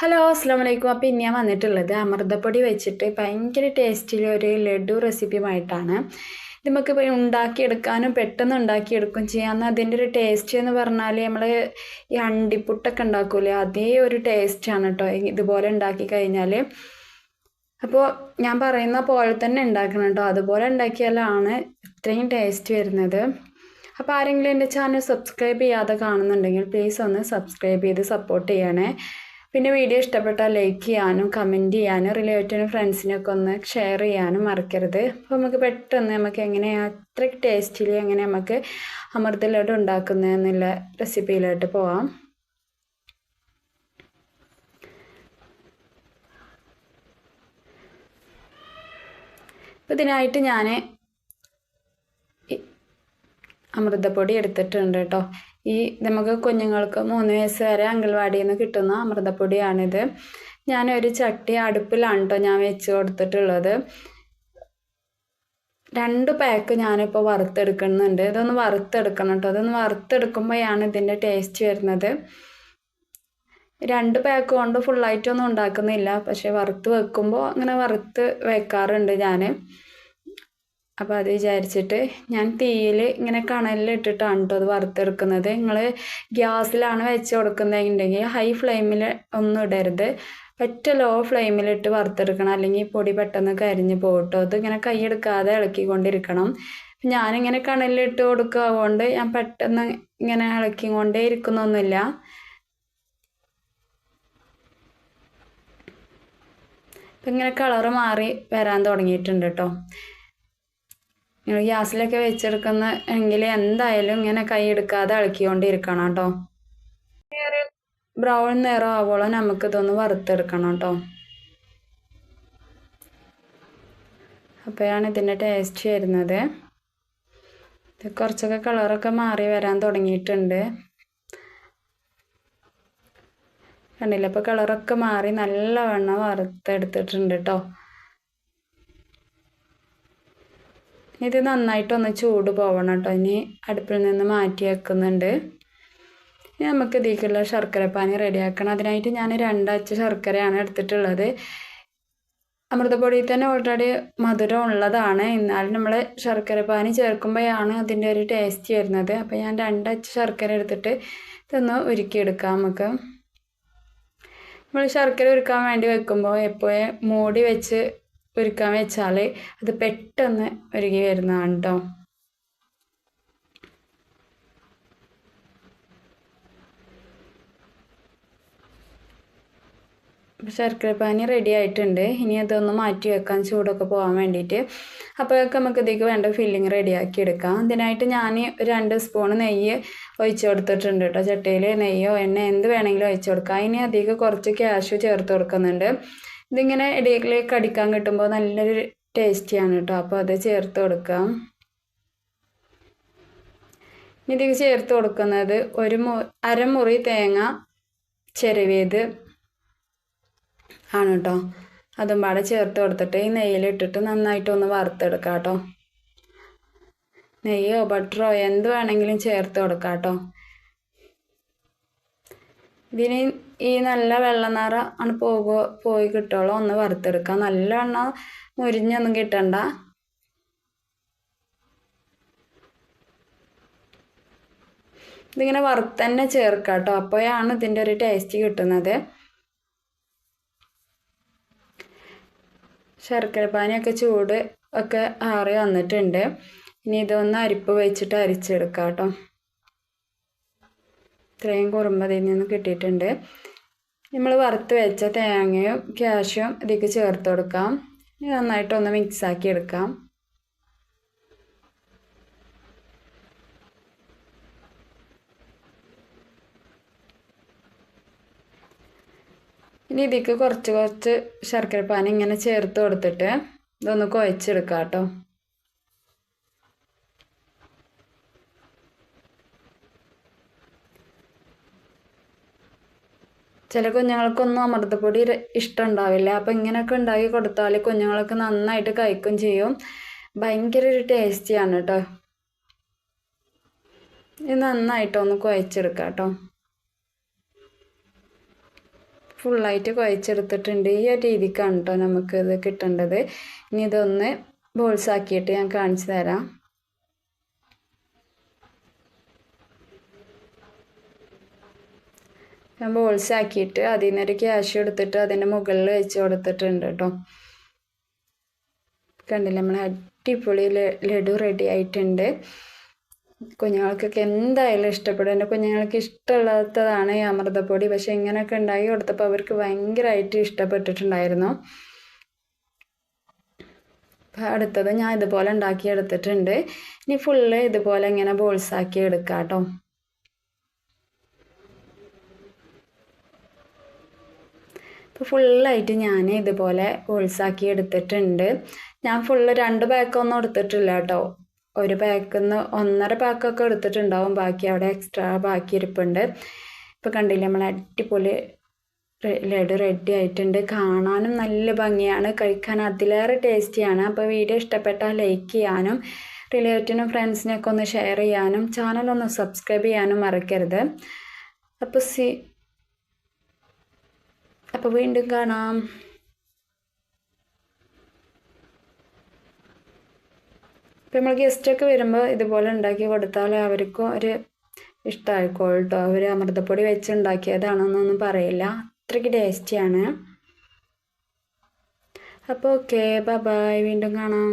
Hello അസ്സാം വലൈക്കും അപ്പോൾ ഇനി ഞാൻ വന്നിട്ടുള്ളത് അമൃതപ്പൊടി വെച്ചിട്ട് ഭയങ്കര ടേസ്റ്റിൽ ഒരു ലഡു റെസിപ്പിയുമായിട്ടാണ്. ഇത് നമുക്ക് ഉണ്ടാക്കിയെടുക്കാനും പെട്ടെന്ന് ഉണ്ടാക്കിയെടുക്കും ചെയ്യാം എന്നാൽ അതിന്റെ ഒരു ടേസ്റ്റ് എന്ന് പറഞ്ഞാൽ നമ്മൾ ഈ അണ്ടിപ്പുട്ടൊക്കെ ഉണ്ടാക്കൂലേ അതേ ഒരു ടേസ്റ്റാണ് കേട്ടോ ഇതുപോലെ ഉണ്ടാക്കി കഴിഞ്ഞാൽ അപ്പോൾ ഞാൻ പറയുന്ന പോലെ തന്നെ ഉണ്ടാക്കണം കേട്ടോ അതുപോലെ ഉണ്ടാക്കിയാലാണ് ഇത്രയും ടേസ്റ്റ് വരുന്നത്. അപ്പോൾ ആരെങ്കിലും എന്റെ ചാനൽ സബ്സ്ക്രൈബ് ചെയ്യാതെ കാണുന്നുണ്ടെങ്കിൽ പ്ലീസ് ഒന്ന് സബ്സ്ക്രൈബ് ചെയ്ത് സപ്പോർട്ട് ചെയ്യണേ. പിന്നെ വീഡിയോ ഇഷ്ടപ്പെട്ടാൽ ലൈക്ക് ചെയ്യാനും കമന്റ് ചെയ്യാനും റിലേറ്റീവിനും ഫ്രണ്ട്സിനൊക്കെ ഒന്ന് ഷെയർ ചെയ്യാനും മറക്കരുത്. അപ്പോൾ നമുക്ക് പെട്ടെന്ന് നമുക്ക് എങ്ങനെയാണ് അത്രയ്ക്ക് ടേസ്റ്റിൽ എങ്ങനെ നമുക്ക് അമൃതലോട്ട് ഉണ്ടാക്കുന്നതെന്നുള്ള റെസിപ്പിയിലോട്ട് പോവാം. അപ്പോൾ ഇതിനായിട്ട് ഞാൻ അമൃതപ്പൊടി എടുത്തിട്ടുണ്ട് കേട്ടോ. ഈ നമുക്ക് കുഞ്ഞുങ്ങൾക്ക് മൂന്ന് വയസ്സ് വരെ അംഗൻവാടിയിൽ നിന്ന് കിട്ടുന്ന അമൃതപ്പൊടിയാണിത്. ഞാനൊരു ചട്ടി അടുപ്പിലാണ് കേട്ടോ ഞാൻ വെച്ച് കൊടുത്തിട്ടുള്ളത്. രണ്ട് പാക്ക് ഞാനിപ്പോൾ വറുത്തെടുക്കുന്നുണ്ട്. ഇതൊന്ന് വറുത്തെടുക്കണം കേട്ടോ അതൊന്ന് വറുത്തെടുക്കുമ്പോഴാണ് ഇതിന്റെ ടേസ്റ്റ് വരുന്നത്. രണ്ട് പാക്ക് കൊണ്ട് ഫുള്ളായിട്ടൊന്നും ഉണ്ടാക്കുന്നില്ല. പക്ഷേ വറുത്ത് വെക്കുമ്പോൾ അങ്ങനെ വറുത്ത് വെക്കാറുണ്ട് ഞാൻ അപ്പോൾ അത് വിചാരിച്ചിട്ട് ഞാൻ തീയിൽ ഇങ്ങനെ കണലിലിട്ടിട്ടാണ് കേട്ടോ അത് വറുത്തെടുക്കുന്നത്. നിങ്ങൾ ഗ്യാസിലാണ് വെച്ച് കൊടുക്കുന്നതെങ്കിൽ ഹൈ ഫ്ലെയിമിൽ ഒന്നും ഇടരുത്. ഒറ്റ ലോ ഫ്ലെയിമിലിട്ട് വറുത്തെടുക്കണം. അല്ലെങ്കിൽ പൊടി പെട്ടെന്ന് കരിഞ്ഞ് പോകട്ടോ. അത് ഇങ്ങനെ കൈയെടുക്കാതെ ഇളക്കിക്കൊണ്ടിരിക്കണം. ഞാനിങ്ങനെ കണലിലിട്ട് കൊടുക്കുക അതുകൊണ്ട് ഞാൻ പെട്ടെന്ന് ഇങ്ങനെ ഇളക്കിക്കൊണ്ടേ ഇരിക്കുന്നൊന്നുമില്ല. ഇപ്പം ഇങ്ങനെ കളറ് മാറി വരാൻ തുടങ്ങിയിട്ടുണ്ട് കേട്ടോ നിങ്ങൾ ഗ്യാസിലൊക്കെ വെച്ചെടുക്കുന്ന എങ്കിൽ എന്തായാലും ഇങ്ങനെ കൈ എടുക്കാതെ ഇളക്കിക്കൊണ്ടിരിക്കണം കേട്ടോ. ബ്രൗൺ നിറം ആവോളം നമുക്ക് നമുക്കിതൊന്ന് വറുത്തെടുക്കണം കേട്ടോ. അപ്പോഴാണ് ഇതിന്റെ ടേസ്റ്റ് വരുന്നത്. ഇത് കുറച്ചൊക്കെ കളറൊക്കെ മാറി വരാൻ തുടങ്ങിയിട്ടുണ്ട്. കണ്ടില്ല? അപ്പോൾ കളറൊക്കെ മാറി നല്ലവണ്ണം വറുത്തെടുത്തിട്ടുണ്ട് കേട്ടോ. ഇത് നന്നായിട്ടൊന്ന് ചൂട് പോവണം കേട്ടോ ഇനി അടുപ്പിൽ നിന്ന് മാറ്റി വെക്കുന്നുണ്ട്. ഇനി നമുക്ക് ഇതിലേക്കുള്ള ശർക്കരപ്പാനി റെഡിയാക്കണം. അതിനായിട്ട് ഞാൻ രണ്ടച്ച ശർക്കരയാണ് എടുത്തിട്ടുള്ളത്. അമൃതപ്പൊടിയിൽ തന്നെ ഓൾറെഡി മധുരം ഉള്ളതാണ്. എന്നാലും നമ്മൾ ശർക്കരപ്പാനി ചേർക്കുമ്പോഴാണ് അതിന്റെ ഒരു ടേസ്റ്റ് വരുന്നത്. അപ്പോൾ ഞാൻ രണ്ടച്ച ശർക്കര എടുത്തിട്ട് ഇതൊന്ന് ഉരുക്കിയെടുക്കാം നമുക്ക്. നമ്മൾ ശർക്കര ഉരുക്കാൻ വേണ്ടി വെക്കുമ്പോൾ എപ്പോഴും മൂടി വെച്ച് ഉരുക്കാൻ വെച്ചാൽ അത് പെട്ടെന്ന് ഒരുകി വരുന്നതാണ് കേട്ടോ ശർക്കരപ്പാനി റെഡി ആയിട്ടുണ്ട്. ഇനി അതൊന്ന് മാറ്റി വെക്കാൻ ചൂടൊക്കെ പോകാൻ വേണ്ടിയിട്ട്. അപ്പോഴൊക്കെ നമുക്ക് ഇതിലേക്ക് വേണ്ട ഫില്ലിങ് റെഡിയാക്കി എടുക്കാം. അതിനായിട്ട് ഞാൻ രണ്ട് സ്പൂൺ നെയ്യ് ഒഴിച്ചു കൊടുത്തിട്ടുണ്ട് കേട്ടോ ചട്ടയിൽ നെയ്യോ എണ്ണ എന്ത് വേണമെങ്കിലും ഒഴിച്ചു കൊടുക്കാം. ഇനി അധികം കുറച്ച് ക്യാഷ് ചേർത്ത് കൊടുക്കുന്നുണ്ട്. ഇതിങ്ങനെ ഇടയിലേക്ക് അടിക്കാൻ കിട്ടുമ്പോൾ നല്ലൊരു ടേസ്റ്റിയാണ് കേട്ടോ അപ്പോൾ അത് ചേർത്ത് കൊടുക്കാം. ഇതിൽ ചേർത്ത് കൊടുക്കുന്നത് ഒരു മു അരമുറി തേങ്ങ ചിരവിയത് ആണ് കേട്ടോ അതും പാടെ ചേർത്ത് കൊടുത്തിട്ട് ഈ നെയ്യിലിട്ടിട്ട് നന്നായിട്ടൊന്ന് വറുത്തെടുക്കാം കേട്ടോ നെയ്യോ ബട്ടറോ എന്ത് വേണമെങ്കിലും ചേർത്ത് കൊടുക്കാം കേട്ടോ ഇതിന് ഈ നല്ല വെള്ളനാറ ആണ് പോകുക പോയി കിട്ടുള്ളൂ ഒന്ന് വറുത്തെടുക്കാം. നല്ല മുരിഞ്ഞൊന്നും കിട്ടണ്ട. ഇതിങ്ങനെ വറുത്തന്നെ ചേർക്കാം കേട്ടോ അപ്പോഴാണ് ഇതിന്റെ ഒരു ടേസ്റ്റ് കിട്ടുന്നത്. ശർക്കരപ്പാനിയൊക്കെ ചൂട് ഒക്കെ ആറി വന്നിട്ടുണ്ട്. ഇനി ഇതൊന്ന് അരിപ്പ് വെച്ചിട്ട് അരിച്ചെടുക്കാം കേട്ടോ ഇത്രയും കുറുമ്പ് അതിൽ നിന്ന് കിട്ടിയിട്ടുണ്ട്. നമ്മൾ വറുത്ത് വെച്ച തേങ്ങയും ക്യാഷും ഇതിലേക്ക് ചേർത്ത് കൊടുക്കാം. നന്നായിട്ടൊന്ന് മിക്സാക്കി എടുക്കാം. ഇനി ഇതിലേക്ക് കുറച്ച് കുറച്ച് ശർക്കരപ്പാനി ഇങ്ങനെ ചേർത്ത് കൊടുത്തിട്ട് ഇതൊന്ന് കുഴച്ചെടുക്കാം കേട്ടോ. ചില കുഞ്ഞുങ്ങൾക്കൊന്നും അമൃതപ്പൊടി ഇഷ്ടം ഉണ്ടാവില്ല അപ്പോൾ ഇങ്ങനെയൊക്കെ ഉണ്ടാക്കി കൊടുത്താൽ കുഞ്ഞുങ്ങളൊക്കെ നന്നായിട്ട് കഴിക്കും ചെയ്യും. ഭയങ്കര ഒരു ടേസ്റ്റിയാണ് കേട്ടോ ഇത് നന്നായിട്ടൊന്ന് കുഴച്ചെടുക്കാം കേട്ടോ ഫുള്ളായിട്ട് കുഴച്ചെടുത്തിട്ടുണ്ട്. ഈ ഒരു രീതിക്കാണ് കേട്ടോ നമുക്കിത് കിട്ടേണ്ടത്. ഇനി ഇതൊന്ന് ബോൾസാക്കിയിട്ട് ഞാൻ കാണിച്ചു തരാം. ഞാൻ ബോൾസ് ആക്കിയിട്ട് അതിൽ നിന്നൊരു ക്യാഷ് എടുത്തിട്ട് അതിന്റെ മുകളിൽ വെച്ച് കൊടുത്തിട്ടുണ്ട് കേട്ടോ കണ്ടില്ല നമ്മൾ അടിപൊളി ലഡു റെഡി ആയിട്ടുണ്ട്. കുഞ്ഞുങ്ങൾക്കൊക്കെ എന്തായാലും ഇഷ്ടപ്പെടും. എന്റെ കുഞ്ഞുങ്ങൾക്ക് ഇഷ്ടമില്ലാത്തതാണ് ഈ അമൃതപ്പൊടി. പക്ഷേ ഇങ്ങനെയൊക്കെ ഉണ്ടാക്കി കൊടുത്തപ്പോൾ അവർക്ക് ഭയങ്കരമായിട്ട് ഇഷ്ടപ്പെട്ടിട്ടുണ്ടായിരുന്നു. അടുത്തത് ഞാൻ ഇതുപോലെ ഉണ്ടാക്കി എടുത്തിട്ടുണ്ട് ഇനി ഫുള്ള് ഇതുപോലെ ഇങ്ങനെ ബോൾസാക്കി എടുക്കാം കേട്ടോ ഇപ്പോൾ ഫുള്ളായിട്ട് ഞാൻ ഇതുപോലെ ബോൾസാക്കി എടുത്തിട്ടുണ്ട്. ഞാൻ ഫുള്ള് രണ്ട് പാക്കൊന്നും എടുത്തിട്ടില്ല കേട്ടോ ഒരു പാക്കിൽ നിന്ന് ഒന്നര പാക്കൊക്കെ എടുത്തിട്ടുണ്ടാവും. ബാക്കി അവിടെ എക്സ്ട്രാ ബാക്കി ഇരിപ്പുണ്ട്. ഇപ്പോൾ കണ്ടില്ലേ നമ്മൾ അടിപൊളി ലഡു റെഡി ആയിട്ടുണ്ട്. കാണാനും നല്ല ഭംഗിയാണ്. കഴിക്കാൻ അതിലേറെ ടേസ്റ്റിയാണ് അപ്പോൾ വീഡിയോ ഇഷ്ടപ്പെട്ടാൽ ലൈക്ക് ചെയ്യാനും റിലേറ്റീവിനും ഫ്രണ്ട്സിനെയൊക്കെ ഒന്ന് ഷെയർ ചെയ്യാനും ചാനൽ ഒന്ന് സബ്സ്ക്രൈബ് ചെയ്യാനും മറക്കരുത്. അപ്പോൾ സി അപ്പോൾ വീണ്ടും കാണാം. ഇപ്പം നമ്മൾ ഗസ്റ്റൊക്കെ വരുമ്പോൾ ഇതുപോലെ ഉണ്ടാക്കി കൊടുത്താൽ അവർക്കും ഒരു ഇഷ്ടമായിക്കോ കേട്ടോ അവർ അമൃതപ്പൊടി വെച്ച് ഉണ്ടാക്കിയതാണെന്നൊന്നും പറയില്ല. അത്രയ്ക്ക് ടേസ്റ്റിയാണ് അപ്പോൾ ഓക്കെ ബൈ വീണ്ടും കാണാം.